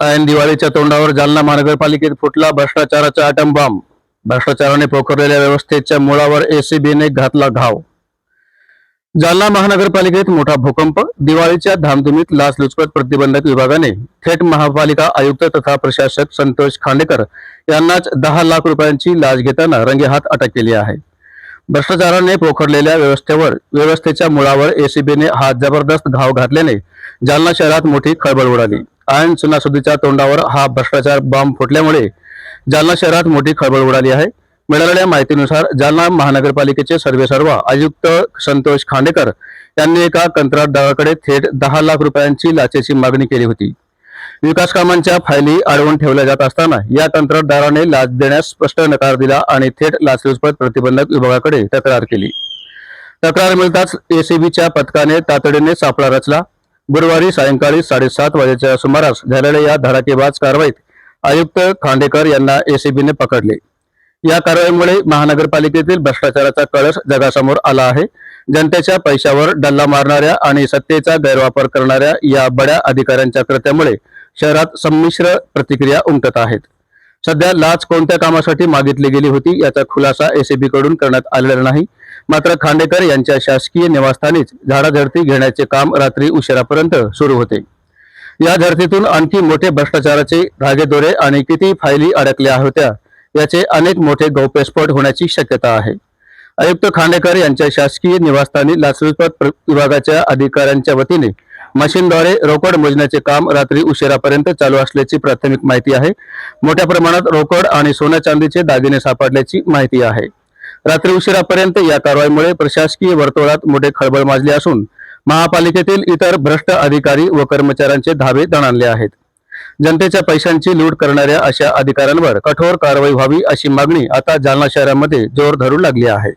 ऐन दिवाळीच्या तोंडावर जालना महानगरपालिकेत फुटला भ्रष्टाचाराचा आटम बॉम्ब भ्रष्टाचाराने पोखरलेल्या व्यवस्थेच्या मुळावर एसीबीने घातला घाव. जालना महानगरपालिकेत मोठा भूकंप दिवाळीच्या धामधुमीत लाचलुचपत प्रतिबंधक विभागाने थेट महापालिका आयुक्त तथा प्रशासक संतोष खांडेकर यांनाच दहा लाख रुपयांची लाच घेताना रंगेहात अटक केली आहे. भ्रष्टाचाराने पोखरलेल्या व्यवस्थेवर व्यवस्थेच्या मुळावर एसीबीने हा जबरदस्त घाव घातल्याने जालना शहरात मोठी खळबळ उडाली. ऐन सुनासुदीच्या तोंडावर हा भ्रष्टाचार बॉम्ब फुटल्यामुळे जालना शहरात मोठी खळबळ उडाली आहे. मिळालेल्या माहितीनुसार जालना महानगरपालिकेचे सर्वेसर्वा आयुक्त संतोष खांडेकर यांनी एका कंत्राटदाराकडे थेट दहा लाख रुपयांची लाचेची मागणी केली होती. विकास कामांच्या फायली अडवून ठेवल्या जात असताना या कंत्राटदाराने लाच देण्यास स्पष्ट नकार दिला आणि थेट लाचलुचपत प्रतिबंधक विभागाकडे तक्रार केली. तक्रार मिळताच एसीबीच्या पथकाने तातडीने सापळा रचला. गुरुवारी सायंकाळी साडेसात वाजेच्या सुमारास झालेल्या या धडाकेबाज कारवाईत आयुक्त खांडेकर यांना एसीबीने पकडले. या कारवाईमुळे महानगरपालिकेतील भ्रष्टाचाराचा कळस जगासमोर आला आहे. जनतेच्या पैशावर डल्ला मारणाऱ्या आणि सत्तेचा गैरवापर करणाऱ्या या बड्या अधिकाऱ्यांच्या कृत्यामुळे शहरात संमिश्र प्रतिक्रिया उमटत आहेत. सध्या लाच कोणत्या कामासाठी मागितली गेली होती याचा खुलासा एसीबी कडून करण्यात आलेला नाही. मात्र खांडेकर यांच्या शासकीय निवासस्थानीच झाडाझडती घेण्याचे काम रात्री उशिरापर्यंत सुरू होते. या झडतीतून आणखी मोठे भ्रष्टाचाराचे धागेदोरे आणि किती फायली अडकल्या होत्या याचे अनेक मोठे गौप्यस्फोट होण्याची शक्यता आहे. आयुक्त खांडेकर यांच्या शासकीय निवासस्थानी लाचलुचपत प्र- विभागाच्या अधिकाऱ्यांच्या वतीने मशीनद्वारे रोकड मोजण्याचे काम रात्री उशिरापर्यंत चालू असल्याची प्राथमिक माहिती आहे. मोठ्या प्रमाणात रोकड आणि सोन्या चांदीचे दागिने सापडल्याची माहिती आहे. रात्री उशिरापर्यंत या कारवाईमुळे प्रशासकीय वर्तुळात मोठे खळबळ माजली असून महापालिकेतील इतर भ्रष्ट अधिकारी व कर्मचाऱ्यांचे धाबे दणाणले आहेत. जनतेच्या पैशांची लूट करणाऱ्या अशा अधिकाऱ्यांवर कठोर कारवाई व्हावी अशी मागणी आता जालना शहरामध्ये जोर धरू लागली आहे.